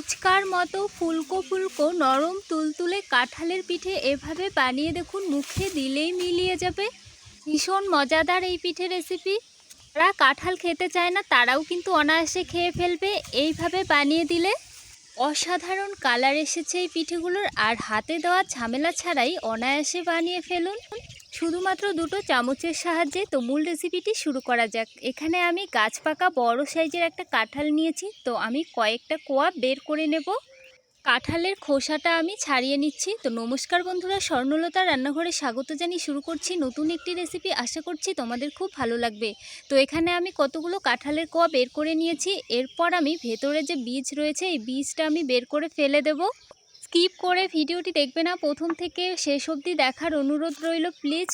ফুচকার মতো ফুলকো ফুলকো নরম তুলতুলে কাঁঠালের পিঠে এভাবে বানিয়ে দেখুন মুখে দিলেই মিলিয়ে যাবে। ভীষণ মজাদার এই পিঠে রেসিপি যারা কাঁঠাল খেতে চায় না, তারাও কিন্তু অনায়াসে খেয়ে ফেলবে এইভাবে বানিয়ে দিলে। অসাধারণ কালার এসেছে এই পিঠেগুলোর, আর হাতে দেওয়া ঝামেলা ছাড়াই অনায়াসে বানিয়ে ফেলুন। শুধুমাত্র দুটো চামচের সাহায্যে তো মূল রেসিপিটি শুরু করা যাক। এখানে আমি গাছ পাকা বড় সাইজের একটা কাঁঠাল নিয়েছি, তো আমি কয়েকটা কোয়া বের করে নেব। কাঁঠালের খোসাটা আমি ছাড়িয়ে নিচ্ছি। তো নমস্কার বন্ধুরা, স্বর্ণলতা রান্নাঘরে স্বাগত জানিয়ে শুরু করছি নতুন একটি রেসিপি আশা করছি তোমাদের খুব ভালো লাগবে। তো এখানে আমি কতগুলো কাঁঠালের কোয়া বের করে নিয়েছি। এরপর আমি ভেতরে যে বীজ রয়েছে, এই বীজটা আমি বের করে ফেলে দেব। স্কিপ করে ভিডিওটি দেখবে না। প্রথম থেকে শেষ অবধি দেখার অনুরোধ রইল প্লিজ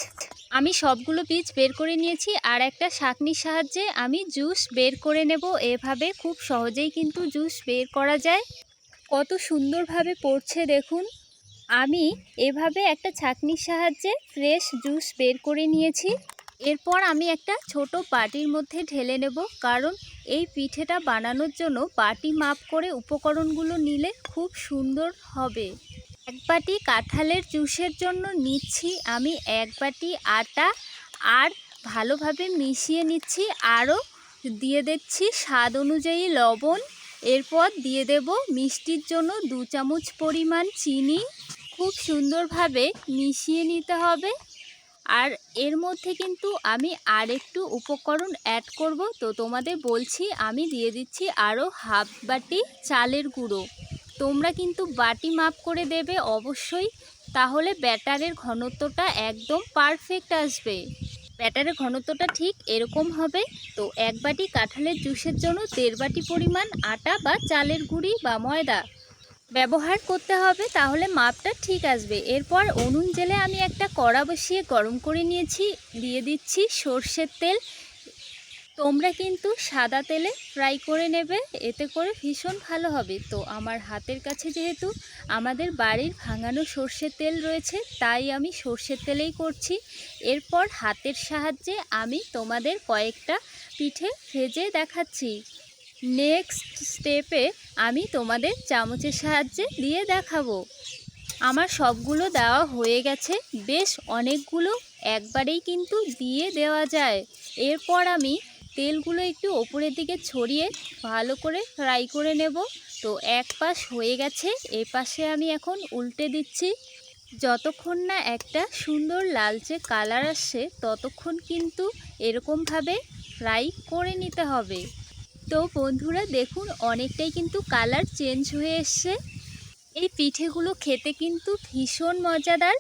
আমি সবগুলো বীজ বের করে নিয়েছি আর একটা শাকনির সাহায্যে আমি জুস বের করে নেব। এভাবে খুব সহজেই কিন্তু জুস বের করা যায়। কত সুন্দরভাবে পড়ছে দেখুন। আমি এভাবে একটা ছাকনির সাহায্যে ফ্রেশ জুস বের করে নিয়েছি। এরপর আমি একটা ছোট বাটির মধ্যে ঢেলে নেব, কারণ এই পিঠেটা বানানোর জন্য বাটি মাপ করে উপকরণগুলো নিলে খুব সুন্দর হবে। এক বাটি কাঁঠালের জুসের জন্য নিচ্ছি আমি এক বাটি আটা, আর ভালোভাবে মিশিয়ে নিচ্ছি, আরও দিয়ে দিচ্ছি স্বাদ অনুযায়ী লবণ। এরপর দিয়ে দেব মিষ্টির জন্য দু চামচ পরিমাণ চিনি। খুব সুন্দরভাবে মিশিয়ে নিতে হবে। আর এর মধ্যে কিন্তু আমি আর একটু উপকরণ অ্যাড করব। তো তোমাদের বলছি, আমি দিয়ে দিচ্ছি আরও হাফ বাটি চালের গুঁড়ো। তোমরা কিন্তু বাটি মাপ করে দেবে অবশ্যই, তাহলে ব্যাটারের ঘনত্বটা একদম পারফেক্ট আসবে। ব্যাটারের ঘনত্বটা ঠিক এরকম হবে। তো এক বাটি কাঁঠালের জুসের জন্য দেড় বাটি পরিমাণ আটা বা চালের গুঁড়ি বা ময়দা। ব্যবহার করতে হবে, তাহলে মাপটা ঠিক আসবে। এরপর উনুন জেলে আমি একটা কড়া বসিয়ে গরম করে নিয়েছি, দিয়ে দিচ্ছি সর্ষের তেল। তোমরা কিন্তু সাদা তেলে ফ্রাই করে নেবে, এতে করে ভীষণ ভালো হবে। তো আমার হাতের কাছে যেহেতু আমাদের বাড়ির ভাঙানো সর্ষের তেল রয়েছে, তাই আমি সর্ষের তেলেই করছি। এরপর হাতের সাহায্যে আমি তোমাদের কয়েকটা পিঠে ভেজে দেখাচ্ছি। নেক্সট স্টেপে আমি তোমাদের চামচের সাহায্যে দিয়ে দেখাবো। আমার সবগুলো দেওয়া হয়ে গেছে, বেশ অনেকগুলো একবারেই কিন্তু দিয়ে দেওয়া যায়। এরপর আমি তেলগুলো একটু ওপরের দিকে ছড়িয়ে ভালো করে ফ্রাই করে নেব। তো এক পাশ হয়ে গেছে, এ পাশে আমি এখন উল্টে দিচ্ছি। যতক্ষণ না একটা সুন্দর লালচে কালার আসছে ততক্ষণ কিন্তু এরকমভাবে ফ্রাই করে নিতে হবে। তো বন্ধুরা দেখুন, অনেকটাই কিন্তু কালার চেঞ্জ হয়ে এসছে। এই পিঠেগুলো খেতে কিন্তু ভীষণ মজাদার।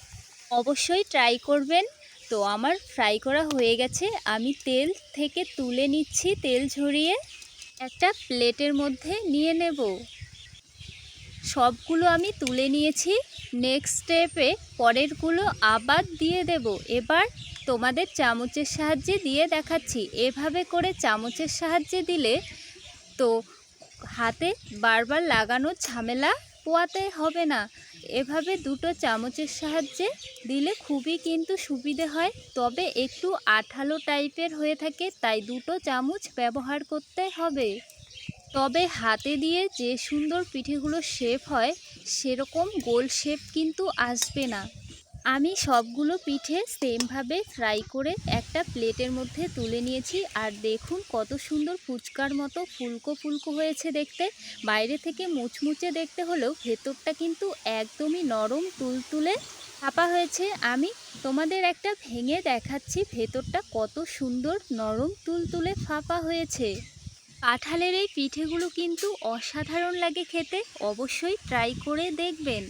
অবশ্যই ট্রাই করবেন। তো আমার ফ্রাই করা হয়ে গেছে। আমি তেল থেকে তুলে নিচ্ছি তেল ঝরিয়ে। একটা প্লেটের মধ্যে নিয়ে নেব। সবগুলো আমি তুলে নিয়েছি। নেক্সট স্টেপে পরেরগুলো আবার দিয়ে দেব। এবার তোমাদের চামচের সাহায্যে দিয়ে দেখাচ্ছি। এভাবে করে চামচের সাহায্যে দিলে তো হাতে বারবার লাগানোর ঝামেলা পোয়াতে হবে না। এভাবে দুটো চামচের সাহায্যে দিলে খুবই কিন্তু সুবিধে হয়। তবে একটু আঠালো টাইপের হয়ে থাকে, তাই দুটো চামচ ব্যবহার করতে হবে। তবে হাতে দিয়ে যে সুন্দর পিঠেগুলো শেপ হয়, সেরকম গোল শেপ কিন্তু আসবে না। আমি সবগুলো পিঠে সেমভাবে ফ্রাই করে একটা প্লেটের মধ্যে তুলে নিয়েছি আর দেখুন কত সুন্দর ফুচকার মতো ফুলকো ফুলকো হয়েছে দেখতে। বাইরে থেকে মুচমুচে দেখতে হলেও ভেতরটা কিন্তু একদমই নরম তুলতুলে ছাপা হয়েছে। আমি তোমাদের একটা ভেঙে দেখাচ্ছি, ভেতরটা কত সুন্দর নরম তুলতুলে ফাঁপা হয়েছে। কাঁঠালের এই পিঠেগুলো কিন্তু অসাধারণ লাগে খেতে, অবশ্যই ট্রাই করে দেখবেন।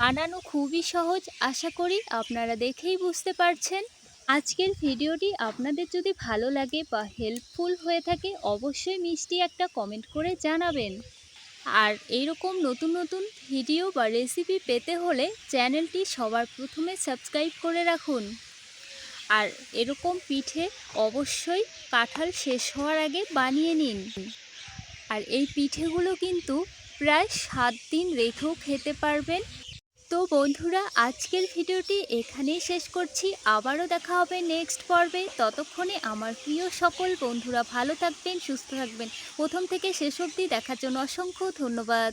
বানানো খুবই সহজ, আশা করি আপনারা দেখেই বুঝতে পারছেন। আজকের ভিডিওটি আপনাদের যদি ভালো লাগে বা হেল্পফুল হয়ে থাকে, অবশ্যই মিষ্টি একটা কমেন্ট করে জানাবেন। আর এইরকম নতুন নতুন ভিডিও বা রেসিপি পেতে হলে চ্যানেলটি সবার প্রথমে সাবস্ক্রাইব করে রাখুন। আর এরকম পিঠে অবশ্যই কাঁঠাল শেষ হওয়ার আগে বানিয়ে নিন। আর এই পিঠেগুলো কিন্তু প্রায় সাত দিন রেখেও খেতে পারবেন। তো বন্ধুরা, আজকের ভিডিওটি এখানেই শেষ করছি। আবারও দেখা হবে নেক্সট পর্বে। ততক্ষণে আমার প্রিয় সকল বন্ধুরা ভালো থাকবেন, সুস্থ থাকবেন। প্রথম থেকে শেষ অবধি দেখার জন্য অসংখ্য ধন্যবাদ।